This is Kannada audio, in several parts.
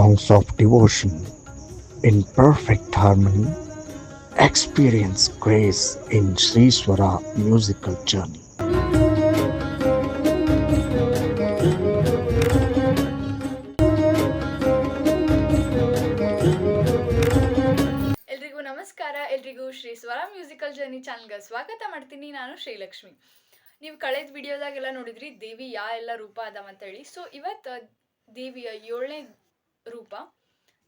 songs of devotion in perfect harmony, experience grace in Sri Swara musical journey. ಎಲ್ರಿಗೂ ನಮಸ್ಕಾರ. ಎಲ್ರಿಗೂ ಶ್ರೀ ಸ್ವರ ಮ್ಯೂಸಿಕಲ್ ಜರ್ನಿ ಚಾನಲ್ಗೆ ಸ್ವಾಗತ ಮಾಡ್ತೀನಿ. ನಾನು ಶ್ರೀಲಕ್ಷ್ಮಿ. ನೀವು ಕಳೆದ ವಿಡಿಯೋದಾಗೆಲ್ಲ ನೋಡಿದ್ರಿ ದೇವಿ ಯಾ ಎಲ್ಲ ರೂಪ ಅದಾವ ಅಂತೇಳಿ. ಸೊ ಇವತ್ತು ದೇವಿಯ ಏಳನೇ ರೂಪ.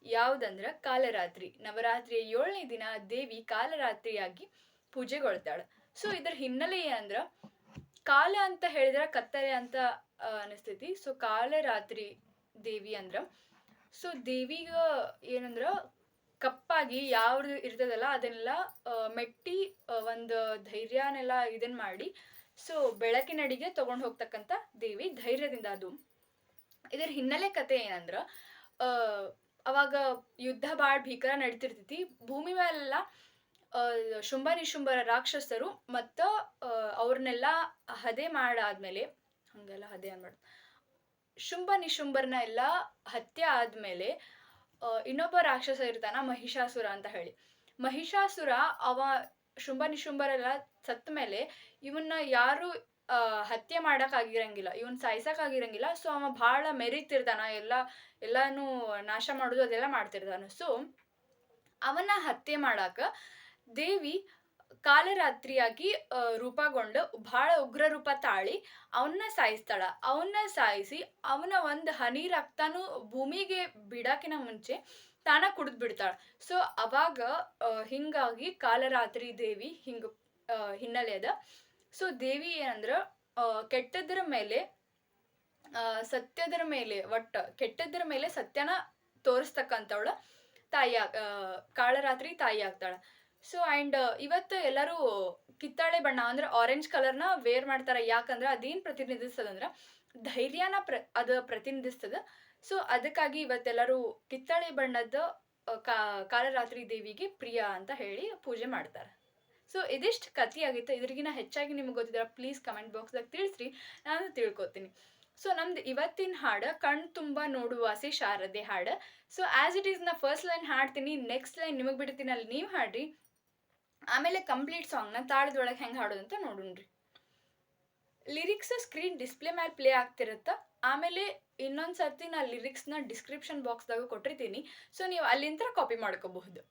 ಯಾವುದಂದ್ರೆ ಕಾಲರಾತ್ರಿ. ನವರಾತ್ರಿಯ ಏಳನೇ ದಿನ ದೇವಿ ಕಾಲರಾತ್ರಿಯಾಗಿ ಪೂಜೆಗೊಳ್ತಾಳ. ಸೊ ಇದರ ಹಿನ್ನೆಲೆ ಏನಂದ್ರ, ಕಾಲ ಅಂತ ಹೇಳಿದ್ರೆ ಕತ್ತಲೆ ಅಂತ ಅನಿಸ್ತೈತಿ. ಸೊ ಕಾಲರಾತ್ರಿ ದೇವಿ ಅಂದ್ರ ಸೊ ದೇವಿಗ ಏನಂದ್ರ, ಕಪ್ಪಾಗಿ ಯಾವ್ದು ಇರ್ತದಲ್ಲ ಅದನ್ನೆಲ್ಲ ಮೆಟ್ಟಿ ಒಂದು ಧೈರ್ಯನೆಲ್ಲ ಇದನ್ ಮಾಡಿ ಸೊ ಬೆಳಕಿನಡಿಗೆ ತಗೊಂಡು ಹೋಗ್ತಕ್ಕಂಥ ದೇವಿ ಧೈರ್ಯದಿಂದ ಅದು. ಇದರ ಹಿನ್ನೆಲೆ ಕತೆ ಏನಂದ್ರ ಅವಾಗ ಯುದ್ಧ ಭಾಳ ಭೀಕರ ನಡೀತಿರ್ತೈತಿ. ಭೂಮಿ ಮೇಲೆಲ್ಲ ಶುಂಭ ನಿಶುಂಭರ ರಾಕ್ಷಸರು ಮತ್ತ ಅವ್ರನ್ನೆಲ್ಲ ಹದೆ ಮಾಡಾದ್ಮೇಲೆ, ಹಂಗೆಲ್ಲ ಹದೆ ಅನ್ಬಾರ್ದು ಶುಂಭ ನಿಶುಂಭರ್ನ ಎಲ್ಲ ಹತ್ಯೆ ಆದ್ಮೇಲೆ ಇನ್ನೊಬ್ಬ ರಾಕ್ಷಸ ಇರ್ತಾನ ಮಹಿಷಾಸುರ ಅಂತ ಹೇಳಿ. ಮಹಿಷಾಸುರ ಅವ ಶುಂಭ ನಿಶುಂಭರೆಲ್ಲ ಸತ್ತ ಮೇಲೆ ಇವನ್ನ ಯಾರು ಹತ್ಯೆ ಮಾಡಕ್ ಆಗಿರಂಗಿಲ್ಲ ಇವನ್ ಸಾಯ್ಸಕ್ ಆಗಿರಂಗಿಲ್ಲ ಸೊ ಅವ ಭಾಳ ಮೆರಿತಿರ್ತಾನ ಎಲ್ಲ ಎಲ್ಲಾನು ನಾಶ ಮಾಡೋದು ಅದೆಲ್ಲ ಮಾಡ್ತಿರ್ತಾನ. ಸೊ ಅವನ ಹತ್ಯೆ ಮಾಡಾಕ ದೇವಿ ಕಾಲರಾತ್ರಿಯಾಗಿ ರೂಪಗೊಂಡು ಬಹಳ ಉಗ್ರ ರೂಪ ತಾಳಿ ಅವನ್ನ ಸಾಯಿಸ್ತಾಳ. ಅವನ್ನ ಸಾಯಿಸಿ ಅವನ ಒಂದು ಹನಿ ರಕ್ತನು ಭೂಮಿಗೆ ಬಿಡಾಕಿನ ಮುಂಚೆ ತಾನ ಕುಡಿದ್ ಬಿಡ್ತಾಳ. ಸೊ ಅವಾಗ ಹಿಂಗಾಗಿ ಕಾಲರಾತ್ರಿ ದೇವಿ ಹಿಂಗ ಆ, ಹಿನ್ನೆಲೆ ಅದ ಸೊ ದೇವಿ ಏನಂದ್ರ ಕೆಟ್ಟದ್ರ ಮೇಲೆ ಸತ್ಯದ್ರ ಮೇಲೆ ಒಟ್ಟ ಕೆಟ್ಟದ್ರ ಮೇಲೆ ಸತ್ಯನ ತೋರಿಸ್ತಕ್ಕಂಥವಳ ತಾಯಿ ಕಾಳರಾತ್ರಿ ತಾಯಿ ಆಗ್ತಾಳ. ಸೊ ಆ್ಯಂಡ್ ಇವತ್ತು ಎಲ್ಲರೂ ಕಿತ್ತಾಳೆ ಬಣ್ಣ ಅಂದ್ರೆ ಆರೆಂಜ್ ಕಲರ್ನ ವೇರ್ ಮಾಡ್ತಾರ. ಯಾಕಂದ್ರೆ ಅದೇನು ಪ್ರತಿನಿಧಿಸ್ತದಂದ್ರೆ ಧೈರ್ಯನ ಪ್ರ, ಅದು ಪ್ರತಿನಿಧಿಸ್ತದ. ಸೊ, ಅದಕ್ಕಾಗಿ ಇವತ್ತೆಲ್ಲರೂ ಕಿತ್ತಾಳೆ ಬಣ್ಣದ ಕಾ- ಕಾಳರಾತ್ರಿ ದೇವಿಗೆ ಪ್ರಿಯ ಅಂತ ಹೇಳಿ ಪೂಜೆ ಮಾಡ್ತಾರೆ. ಸೊ ಇದಿಷ್ಟು ಕಥೆ ಆಗಿತ್ತು. ಇದ್ರಿಗಿನ ಹೆಚ್ಚಾಗಿ ನಿಮ್ಗೆ ಗೊತ್ತಿದ್ರೆ ಪ್ಲೀಸ್ ಕಮೆಂಟ್ ಬಾಕ್ಸ್ದಾಗ ತಿಳಿಸ್ರಿ. ನಾನು ತಿಳ್ಕೊತೀನಿ. ಸೊ ನಮ್ದು ಇವತ್ತಿನ ಹಾಡು, ಕಣ್ ತುಂಬ ನೋಡುವಾಸಿ ಶಾರದೆ ಹಾಡು. ಸೊ ಆ್ಯಸ್ ಇಟ್ ಈಸ್ ನಾ ಫಸ್ಟ್ ಲೈನ್ ಹಾಡ್ತೀನಿ ನೆಕ್ಸ್ಟ್ ಲೈನ್ ನಿಮಗೆ ಬಿಡ್ತೀನಿ, ಅಲ್ಲಿ ನೀವು ಹಾಡ್ರಿ. ಆಮೇಲೆ ಕಂಪ್ಲೀಟ್ ಸಾಂಗ್ನ ತಾಳದೊಳಗೆ ಹೆಂಗೆ ಹಾಡೋದು ಅಂತ ನೋಡೋಣ್ರಿ. ಲಿರಿಕ್ಸ್ ಸ್ಕ್ರೀನ್ ಡಿಸ್ಪ್ಲೇ ಮೇಲೆ ಪ್ಲೇ ಆಗ್ತಿರುತ್ತ? ಆಮೇಲೆ ಇನ್ನೊಂದು ಸರ್ತಿ ನಾ ಲಿರಿಕ್ಸ್ನ ಡಿಸ್ಕ್ರಿಪ್ಷನ್ ಬಾಕ್ಸ್ದಾಗ ಕೊಟ್ಟಿರ್ತೀನಿ ಸೊ ನೀವು ಅಲ್ಲಿಂದ ಕಾಪಿ ಮಾಡ್ಕೋಬಹುದು.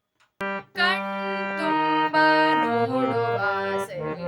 ನೋಡುವ ಸರಿ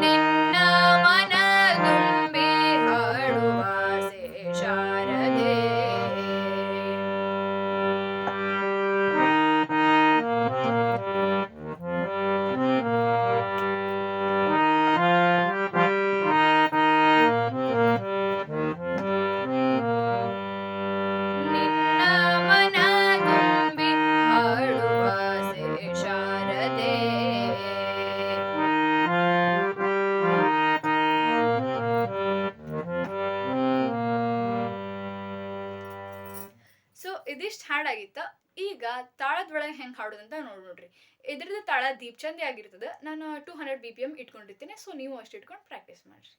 Thank you. ಹಾಡ್ ಆಗಿತ್ತ ಈಗ ತಾಳದೊಳಗೆ ಹೆಂಗೆ ಹಾಡೋದಂತ ನೋಡಿ ನೋಡ್ರಿ. ಇದ್ರದ್ದು ತಾಳ ದೀಪ್ ಚಂದಿ ಆಗಿರ್ತದೆ. ನಾನು two hundred B P M ಇಟ್ಕೊಂಡಿರ್ತೀನಿ. So ನೀವು ಅಷ್ಟು ಇಟ್ಕೊಂಡು ಪ್ರಾಕ್ಟೀಸ್ ಮಾಡಿರಿ.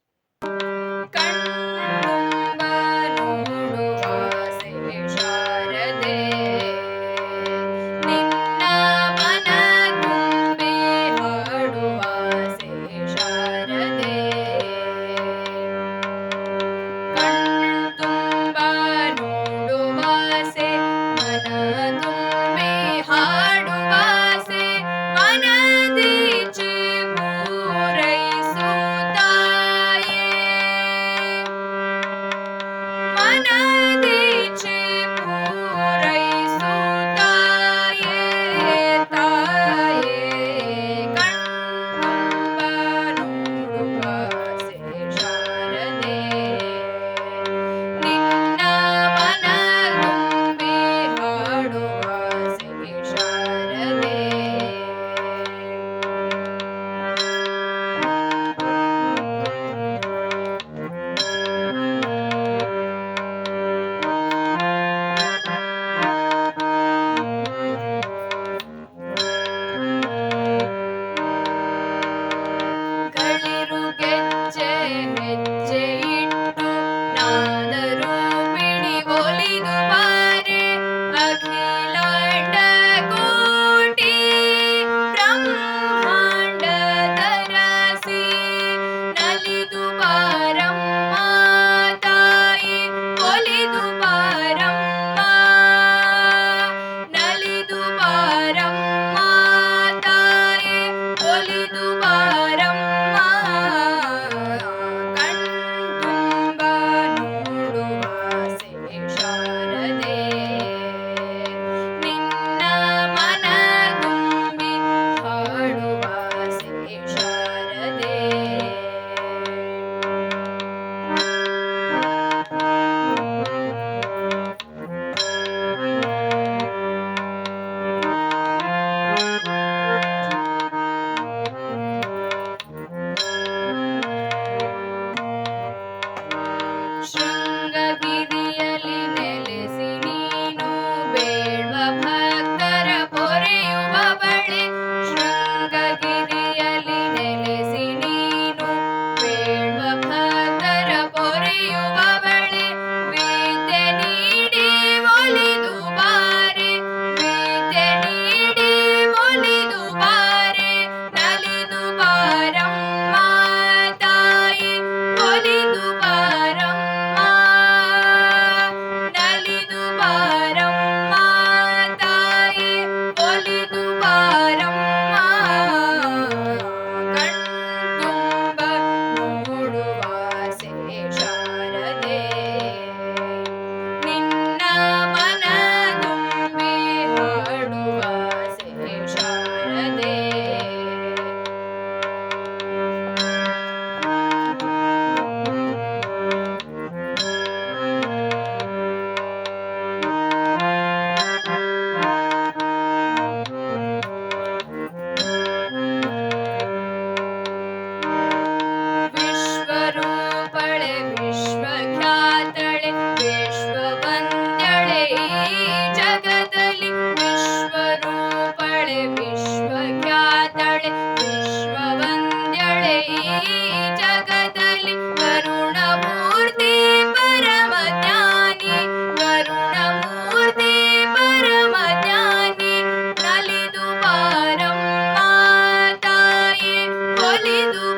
Lido.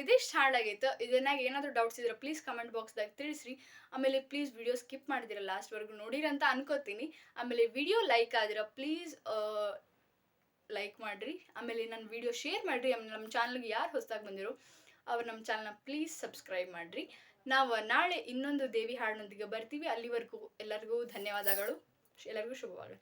ಇದಿಷ್ಟು ಸೊ ಆಗಿತ್ತು. ಇದನ್ನಾಗ ಏನಾದರೂ ಡೌಟ್ಸ್ ಇದ್ರೆ ಪ್ಲೀಸ್ ಕಮೆಂಟ್ ಬಾಕ್ಸ್ದಾಗ ತಿಳಿಸ್ರಿ. ಆಮೇಲೆ ಪ್ಲೀಸ್ ವಿಡಿಯೋ ಸ್ಕಿಪ್ ಮಾಡಿದಿರ ಲಾಸ್ಟ್ವರೆಗೂ ನೋಡಿರಿ ಅಂತ ಅನ್ಕೋತೀನಿ. ಆಮೇಲೆ ವಿಡಿಯೋ ಲೈಕ್ ಆದ್ರೆ ಪ್ಲೀಸ್ ಲೈಕ್ ಮಾಡ್ರಿ. ಆಮೇಲೆ ನನ್ನ ವಿಡಿಯೋ ಶೇರ್ ಮಾಡ್ರಿ. ಆಮೇಲೆ ನಮ್ಮ ಚಾನಲ್ಗೆ ಯಾರು ಹೊಸದಾಗಿ ಬಂದಿರೋ ಅವ್ರು ನಮ್ಮ ಚಾನಲ್ನ ಪ್ಲೀಸ್ ಸಬ್ಸ್ಕ್ರೈಬ್ ಮಾಡ್ರಿ. ನಾವು ನಾಳೆ ಇನ್ನೊಂದು ದೇವಿ ಹಾಡಿನೊಂದಿಗೆ ಬರ್ತೀವಿ. ಅಲ್ಲಿವರೆಗೂ ಎಲ್ಲರಿಗೂ ಧನ್ಯವಾದಗಳು. ಎಲ್ಲರಿಗೂ ಶುಭವಾಗಲಿ.